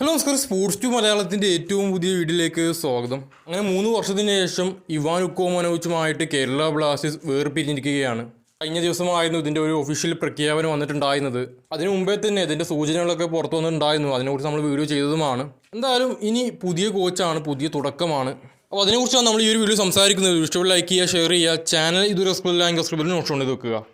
Hello നമസ്കാരം. Sports to മലയാളത്തിന്റെ ഏറ്റവും പുതിയ വീഡിയോയിലേക്ക് സ്വാഗതം. അങ്ങനെ മൂന്ന് വർഷത്തിന് ശേഷം ഇവാൻ ഉക്കോമനോവിച്ചുമായിട്ട് കേരള ബ്ലാസ്റ്റേഴ്സ് വേർപിരിഞ്ഞിരിക്കുകയാണ്. കഴിഞ്ഞ ദിവസമായിരുന്നു ഇതിന്റെ ഒരു ഒഫീഷ്യൽ പ്രഖ്യാപനം വന്നിട്ടുണ്ടായിരുന്നത്. അതിനു മുമ്പേ തന്നെ ഇതിന്റെ സൂചനകളൊക്കെ പുറത്തു വന്നിട്ടുണ്ടായിരുന്നു. അതിനെക്കുറിച്ച് നമ്മൾ വീഡിയോ ചെയ്തതുമാണ്. എന്തായാലും ഇനി പുതിയ കോച്ചാണ് പുതിയ തുടക്കമാണ്. അപ്പോൾ അതിനെക്കുറിച്ചാണ് നമ്മൾ ഈ ഒരു വീഡിയോ സംസാരിക്കുന്നത്. ഇഷ്ടപ്പെട്ട ലൈക്ക് ചെയ്യുക ഷെയർ ചെയ്യുക ചാനൽ ഇതുവരെ സബ്സ്ക്രൈബ് സബ്സ്ക്രൈബിൽ നോട്ട് വെക്കുക.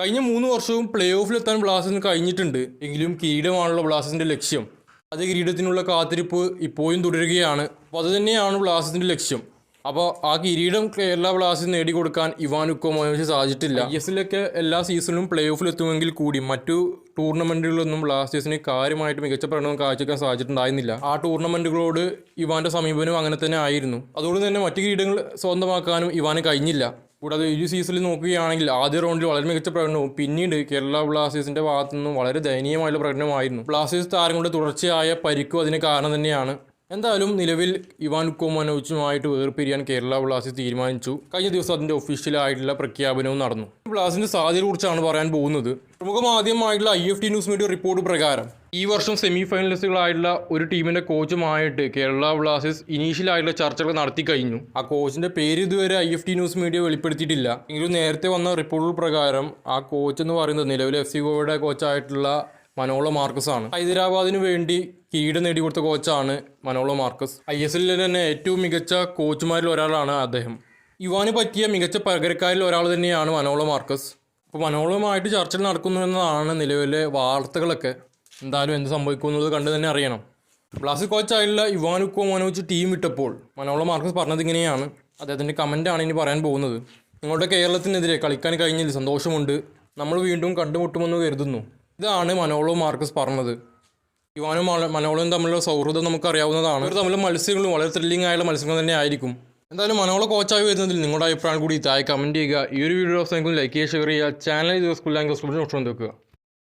കഴിഞ്ഞ മൂന്ന് വർഷവും പ്ലേ ഓഫിലെത്താൻ ബ്ലാസ്റ്റേഴ്സിന് കഴിഞ്ഞിട്ടുണ്ട്. എങ്കിലും കിരീടമാണല്ലോ ബ്ലാസ്റ്റേഴ്സിന്റെ ലക്ഷ്യം. അത് കിരീടത്തിനുള്ള കാത്തിരിപ്പ് ഇപ്പോഴും തുടരുകയാണ്. അപ്പോൾ അത് തന്നെയാണ് ബ്ലാസ്റ്റേഴ്സിന്റെ ലക്ഷ്യം. അപ്പോൾ ആ കിരീടം കേരള ബ്ലാസ്റ്റേഴ്സ് നേടിക്കൊടുക്കാൻ ഇവാനുക്കോ മോനോവിച്ച് സാധിച്ചിട്ടില്ല. ഐ എസ് എല്ലൊക്കെ എല്ലാ സീസണിലും പ്ലേ ഓഫിലെത്തുമെങ്കിൽ കൂടി മറ്റു ടൂർണമെന്റുകളിലൊന്നും ബ്ലാസ്റ്റേഴ്സിന് കാര്യമായിട്ട് മികച്ച പ്രകടനം കാഴ്ചവെക്കാൻ സാധിച്ചിട്ടുണ്ടായിരുന്നില്ല. ആ ടൂർണമെന്റുകളോട് ഇവാന്റെ സമീപനവും അങ്ങനെ തന്നെ ആയിരുന്നു. അതുകൊണ്ട് തന്നെ മറ്റു കിരീടങ്ങൾ സ്വന്തമാക്കാനും ഇവാന് കഴിഞ്ഞില്ല. കൂടാതെ ഈ സീസണിൽ നോക്കുകയാണെങ്കിൽ ആദ്യ റൗണ്ടിൽ വളരെ മികച്ച പ്രകടനവും പിന്നീട് കേരള ബ്ലാസ്റ്റേഴ്സിന്റെ ഭാഗത്തു നിന്നും വളരെ ദയനീയമായുള്ള പ്രകടനമായിരുന്നു. ബ്ലാസ്റ്റേഴ്സ് താരങ്ങളുടെ തുടർച്ചയായ പരിക്കും അതിന് കാരണം തന്നെയാണ്. എന്തായാലും നിലവിൽ ഇവാൻ കോമനോവിച്ചുമായിട്ട് വേർപിരിയാൻ കേരള ബ്ലാസ്റ്റേഴ്സ് തീരുമാനിച്ചു. കഴിഞ്ഞ ദിവസം അതിന്റെ ഒഫീഷ്യലായിട്ടുള്ള പ്രഖ്യാപനവും നടന്നു. ബ്ലാസ്റ്റേഴ്സിന്റെ സാധ്യതയെ കുറിച്ചാണ് പറയാൻ പോകുന്നത്. പ്രമുഖ മാധ്യമമായിട്ടുള്ള I F T news media report പ്രകാരം ഈ വർഷം സെമി ഫൈനലിസ്റ്റുകളായിട്ടുള്ള ഒരു ടീമിന്റെ കോച്ചുമായിട്ട് കേരള ബ്ലാസ്റ്റേഴ്സ് ഇനീഷ്യലായിട്ടുള്ള ചർച്ചകൾ നടത്തി കഴിഞ്ഞു. ആ കോച്ചിന്റെ പേര് ഇതുവരെ I F T news media വെളിപ്പെടുത്തിയിട്ടില്ല. എങ്കിലും നേരത്തെ വന്ന റിപ്പോർട്ടുകൾ പ്രകാരം ആ കോച്ച് എന്ന് പറയുന്നത് നിലവിലെ എഫ് സി ഗോവയുടെ കോച്ചായിട്ടുള്ള മനോള മാർക്കസ് ആണ്. ഹൈദരാബാദിന് വേണ്ടി കിരീടം നേടിക്കൊടുത്ത കോച്ചാണ് മനോള മാർക്കസ്. ഐ എസ് എല്ലിൽ തന്നെ ഏറ്റവും മികച്ച കോച്ചുമാരിൽ ഒരാളാണ് അദ്ദേഹം. യുവാന് പറ്റിയ മികച്ച പകരക്കാരിൽ ഒരാൾ തന്നെയാണ് മനോള മാർക്കസ്. അപ്പോൾ മനോളവുമായിട്ട് ചർച്ചകൾ നടക്കുന്നു എന്നതാണ് നിലവിലെ വാർത്തകളൊക്കെ. എന്തായാലും എന്ത് സംഭവിക്കും എന്നുള്ളത് കണ്ട് തന്നെ അറിയണം. ബ്ലാസ്റ്റ് കോച്ചായിട്ടുള്ള ഇവാനുക്കോ മനോജ് ടീം ഇട്ടപ്പോൾ മനോള മാർക്കസ് പറഞ്ഞത് ഇങ്ങനെയാണ്. അദ്ദേഹത്തിന്റെ കമന്റാണ് ഇനി പറയാൻ പോകുന്നത്. നിങ്ങളുടെ കേരളത്തിനെതിരെ കളിക്കാൻ കഴിഞ്ഞതിൽ സന്തോഷമുണ്ട്. നമ്മൾ വീണ്ടും കണ്ടുമുട്ടുമെന്ന് കരുതുന്നു. ഇതാണ് മനോളോ മാർക്കസ് പറഞ്ഞത്. മല- മനോളും തമ്മിലുള്ള സൗഹൃദം നമുക്കറിയാവുന്നതാണ്. ഇവർ തമ്മിലുള്ള മത്സരങ്ങളും വളരെ ത്രില്ലിംഗ് ആയുള്ള മത്സരങ്ങൾ തന്നെ ആയിരിക്കും. എന്തായാലും മനോള കോച്ചായി വരുന്നതിൽ നിങ്ങളുടെ അഭിപ്രായം കൂടി താഴെ കമന്റ് ചെയ്യുക. ഈ ഒരു വീഡിയോ അവസാനിക്കും ലൈക്ക് ചെയ്യുക ഷെയർ ചെയ്യുക. ചാനൽ ഇത് സ്കൂൾ ലാംഗ്വേജ് നോട്ട് വെക്കുക